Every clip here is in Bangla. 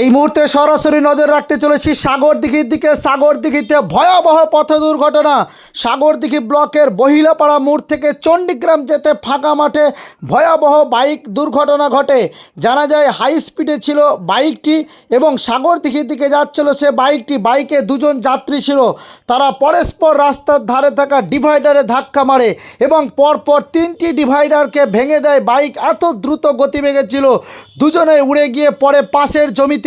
এই মুহূর্তে সরাসরি নজর রাখতে চলেছি সাগর দিঘির দিকে। সাগর দিঘিতে ভয়াবহ পথ দুর্ঘটনা। সাগর দিঘি ব্লকের বহিলাপাড়া মোড় থেকে চণ্ডীগ্রাম যেতে ফাঁকা মাঠে ভয়াবহ বাইক দুর্ঘটনা ঘটে। জানা যায়, হাই স্পিডে ছিল বাইকটি এবং সাগর দিঘির দিকে যাচ্ছিল সে বাইকটি। বাইকে দুজন যাত্রী ছিল। তারা পরস্পর রাস্তার ধারে থাকা ডিভাইডারে ধাক্কা মারে এবং পরপর তিনটি ডিভাইডারকে ভেঙে দেয়। বাইক এত দ্রুত গতিবেগে ছিল। দুজনে উড়ে গিয়ে পরে পাশের জমিতে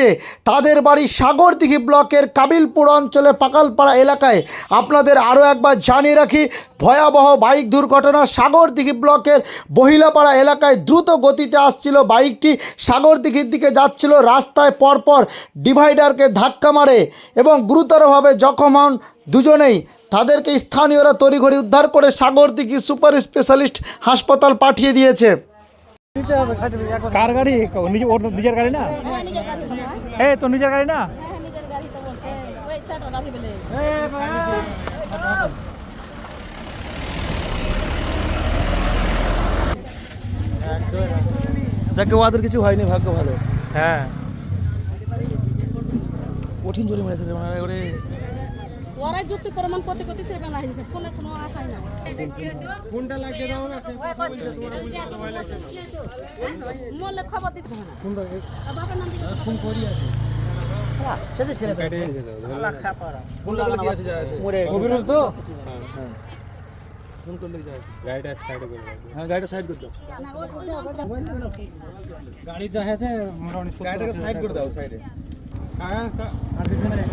তাদের বাড়ি সাগরদিঘি ব্লকের কাবিলপুর অঞ্চলে পাকালপাড়া এলাকায়। আপনাদের আরও একবার জানিয়ে রাখি, ভয়াবহ বাইক দুর্ঘটনা সাগরদিঘি ব্লকের বহিলাপাড়া এলাকায় দ্রুত গতিতে আসছিল বাইকটি। সাগরদিঘির দিকে যাচ্ছিল, রাস্তায় পরপর ডিভাইডারকে ধাক্কা মারে এবং গুরুতরভাবে জখম হন দুজনেই। তাদেরকে স্থানীয়রা তড়িঘড়ি উদ্ধার করে সাগরদিঘি সুপার স্পেশালিস্ট হাসপাতাল পাঠিয়ে দিয়েছে। কার গাড়ি? নিজে ওর নিজের গাড়ি না? হ্যাঁ নিজের এ তো নিজের গাড়ি না? হ্যাঁ নিজের গাড়ি তো বলছে। ওই ছোট গাড়ি বলে। যাকে ওদের কিছু হয়নি ভাগ্য ভালো। হ্যাঁ। কঠিন জোরে মেরেছে ওনারা করে ওরাই যুক্তি প্রমাণ করতে করতে সে বেলা হয়েছে ফোনে কোনো আশাই না। মরলে খবর দিতে হবে না। বাবার নাম দিকে ফোন করি আছে। অভিনব তো? ফোন করলে যায় হ্যাঁ গাড়িটা সাইড করে দাও। না ওই ওই নামটা গাড়ি যা আছে মোটামুটি গাড়িটাকে সাইড করে দাও সাইডে আর কিছু নেই